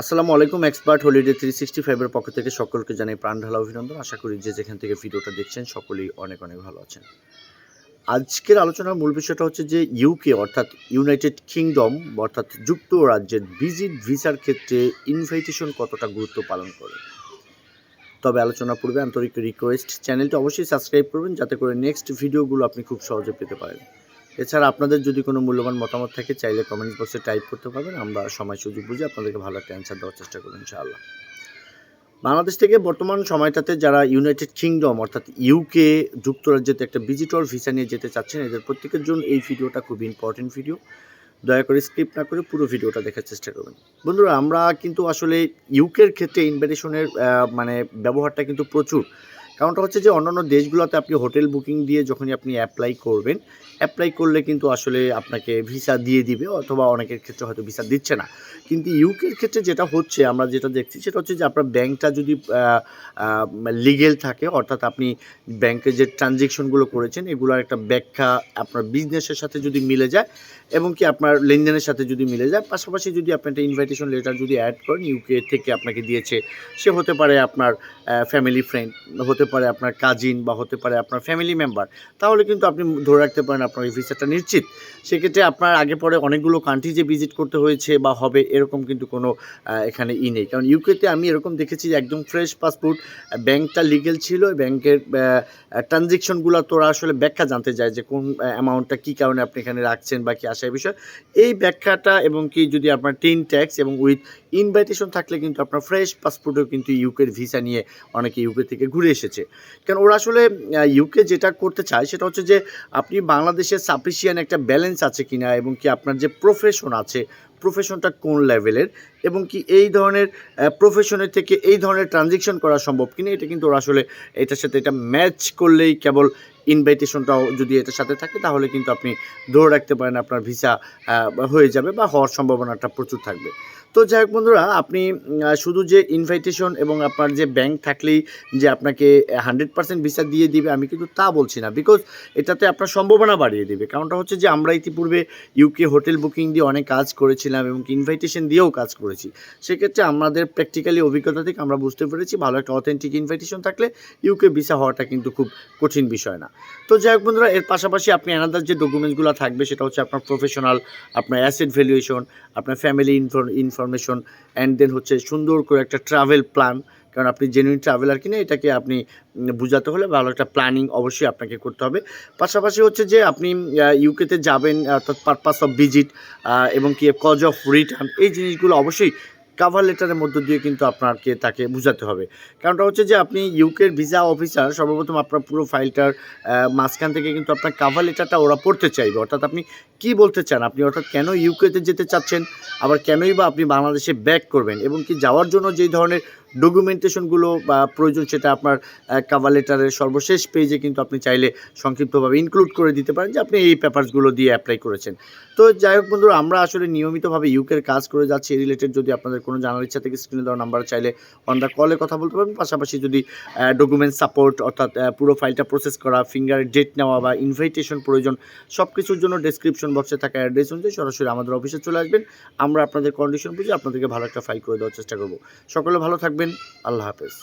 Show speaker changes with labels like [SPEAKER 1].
[SPEAKER 1] আসসালামু আলাইকুম expert holiday three sixty ফাইভের পক্ষ থেকে সকলকে জানাই প্রাণ ঢালা অভিনন্দন। আশা করি যে যেখান থেকে ভিডিওটা দেখছেন সকলেই অনেক অনেক ভালো আছেন। আজকের আলোচনার মূল বিষয়টা হচ্ছে যে ইউকে অর্থাৎ ইউনাইটেড কিংডম অর্থাৎ যুক্তরাজ্যের ভিজিট ভিসার ক্ষেত্রে ইনভাইটেশন কতটা গুরুত্ব পালন করে? তবে আলোচনা পূর্বে আন্তরিক রিকোয়েস্ট চ্যানেলটি অবশ্যই সাবস্ক্রাইব করবেন, যাতে করে নেক্সট ভিডিওগুলো আপনি খুব সহজে পেতে পারেন। এছাড়া আপনাদের যদি কোনো মূল্যবান মতামত থাকে, চাইলে কমেন্ট বক্সে টাইপ করতে পারবেন। আমরা সময় সুযোগ বুঝে আপনাদেরকে ভালো একটা অ্যান্সার দেওয়ার চেষ্টা করব, ইনশাআল্লাহ। বাংলাদেশ থেকে বর্তমান সময়টাতে যারা ইউনাইটেড কিংডম অর্থাৎ ইউকে যুক্তরাজ্যেতে একটা ভিজিটর ভিসা নিয়ে যেতে চাচ্ছেন, এদের প্রত্যেকের জন্য এই ভিডিওটা খুব ইম্পর্টেন্ট ভিডিও দয়া করে স্ক্রিপ্ট না করে পুরো ভিডিওটা দেখার চেষ্টা করবেন। বন্ধুরা, আমরা কিন্তু আসলে ইউকের ক্ষেত্রে ইনভাইটেশনের মানে ব্যবহারটা কিন্তু প্রচুর। কারণটা হচ্ছে যে অন্যান্য দেশগুলোতে আপনি হোটেল বুকিং দিয়ে যখনই আপনি অ্যাপ্লাই করবেন অ্যাপ্লাই করলে কিন্তু আসলে আপনাকে ভিসা দিয়ে দিবে অথবা অনেকের ক্ষেত্রে হয়তো ভিসা দিচ্ছে না। কিন্তু ইউকের ক্ষেত্রে যেটা হচ্ছে, আমরা যেটা দেখছি সেটা হচ্ছে যে আপনার ব্যাংকটা যদি লিগেল থাকে, অর্থাৎ আপনি ব্যাংকে যে ট্রানজেকশনগুলো করেছেন, এগুলোর একটা ব্যাখ্যা আপনার বিজনেসের সাথে যদি মিলে যায় এবং কি আপনার লেনদেনের সাথে যদি মিলে যায়, পাশাপাশি যদি আপনি একটা ইনভাইটেশন লেটার যদি অ্যাড করেন ইউকে থেকে আপনাকে দিয়েছে, সে হতে পারে আপনার ফ্যামিলি ফ্রেন্ড হতে পারে আপনার কাজিন বা হতে পারে আপনার ফ্যামিলি মেম্বার তাহলে কিন্তু আপনি ধরে রাখতে পারেন আপনার এই ভিসাটা নিশ্চিত। সেক্ষেত্রে আপনার আগে পরে অনেকগুলো কান্ট্রি যে ভিজিট করতে হয়েছে বা হবে, এরকম কিন্তু কোনো এখানে ই নেই। কারণ ইউকেতে আমি এরকম দেখেছি যে একদম ফ্রেশ পাসপোর্ট ব্যাংকটা লিগেল ছিল ব্যাংকের ট্রানজেকশনগুলো তোরা আসলে ব্যাখ্যা জানতে চায় যে কোন অ্যামাউন্টটা কী কারণে আপনি এখানে রাখছেন বা কি আসার বিষয়। এই ব্যাখ্যাটা এবং কি যদি আপনার টিন ট্যাক্স এবং উইথ ইনভাইটেশন থাকলে কিন্তু আপনার ফ্রেশ পাসপোর্টেও কিন্তু ইউকের ভিসা নিয়ে অনেকে ইউকে থেকে ঘুরে এসেছে। কারণ ওরা আসলে ইউকে যেটা করতে চায় সেটা হচ্ছে যে, আপনি বাংলাদেশের সাফিসিয়ান একটা ব্যালেন্স আছে কিনা এবং কি আপনার যে প্রফেশন আছে প্রফেশনটা কোন লেভেলের? এবং কি এই ধরনের প্রফেশনের থেকে এই ধরনের ট্রানজেকশন করা সম্ভব কিনা, এটা কিন্তু ওরা আসলে এটার সাথে এটা ম্যাচ করলেই কেবল ইনভাইটেশনটাও যদি এটার সাথে থাকে, তাহলে কিন্তু আপনি ধরে রাখতে পারেন আপনার ভিসা হয়ে যাবে বা হওয়ার সম্ভাবনাটা প্রচুর থাকবে। তো যাই হোক বন্ধুরা, আপনি শুধু যে ইনভাইটেশন এবং আপনার যে ব্যাংক থাকলেই যে আপনাকে হান্ড্রেড পার্সেন্ট ভিসা দিয়ে দিবে, আমি কিন্তু তা বলছি না। বিকজ এটাতে আপনার সম্ভাবনা বাড়িয়ে দেবে। কারণটা হচ্ছে যে আমরা ইতিপূর্বে ইউকে হোটেল বুকিং দিয়ে অনেক কাজ করেছিলাম এবং ইনভাইটেশন দিয়েও কাজ করেছি। সেক্ষেত্রে আমাদের প্র্যাকটিক্যালি অভিজ্ঞতা থেকে আমরা বুঝতে পেরেছি, ভালো একটা অথেন্টিক ইনভাইটেশন থাকলে ইউকে ভিসা হওয়াটা কিন্তু খুব কঠিন বিষয় না। তো যাই হোক বন্ধুরা, এর পাশাপাশি আপনি অ্যানাদার যে ডকুমেন্টসগুলো থাকবে সেটা হচ্ছে আপনার প্রফেশনাল আপনার অ্যাসেট ভ্যালুয়েশন আপনার ফ্যামিলি ইনফরমেশন অ্যান্ড দেন হচ্ছে সুন্দর করে একটা ট্রাভেল প্ল্যান কারণ আপনি জেনুইন ট্রাভেলার কিনে, এটাকে আপনি বোঝাতে হলে ভালো একটা প্ল্যানিং অবশ্যই আপনাকে করতে হবে। পাশাপাশি হচ্ছে যে আপনি ইউকেতে যাবেন, অর্থাৎ পারপাস অফ ভিজিট এবং কি কজ অফ রিটার্ন এই জিনিসগুলো অবশ্যই কাভার লেটারের মধ্য দিয়ে কিন্তু আপনাকে তাকে বোঝাতে হবে। কারণটা হচ্ছে যে আপনি ইউকের ভিসা অফিসার সর্বপ্রথম আপনার পুরো ফাইলটার মাঝখান থেকে কিন্তু আপনার কাভার লেটারটা ওরা পড়তে চাইবে। অর্থাৎ আপনি কি বলতে চান? আপনি অর্থাৎ কেন ইউকেতে যেতে চাচ্ছেন? আবার কেনই বা আপনি বাংলাদেশে ব্যাক করবেন? এবং কি যাওয়ার জন্য যেই ধরনের ডকুমেন্টেশনগুলো বা প্রয়োজন সেটা আপনার কাভার লেটারের সর্বশেষ পেজে কিন্তু আপনি চাইলে সংক্ষিপ্তভাবে ইনক্লুড করে দিতে পারেন যে আপনি এই পেপারসগুলো দিয়ে অ্যাপ্লাই করেছেন। তো যাই হোক বন্ধুরা, আমরা আসলে নিয়মিতভাবে ইউকের কাজ করে যাচ্ছি রিলেটেড যদি আপনাদের কোনো জানার ইচ্ছা থেকে স্ক্রিনে দেওয়া নাম্বার চাইলে অন দ্য কলে কথা বলতে পারবেন। পাশাপাশি যদি ডকুমেন্ট সাপোর্ট অর্থাৎ পুরো ফাইলটা প্রসেস করা ফিঙ্গার ডেট নেওয়া বা ইনভাইটেশন প্রয়োজন সব কিছুর জন্য ডেসক্রিপশন বক্সে থাকা অ্যাড্রেস অনুযায়ী সরাসরি আমাদের অফিসে চলে আসবেন। আমরা আপনাদের কন্ডিশন বুঝে আপনাদেরকে ভালো একটা ফাইল করে দেওয়ার চেষ্টা করব। সকলে ভালো থাকবেন আল্লাহ হাফেজ।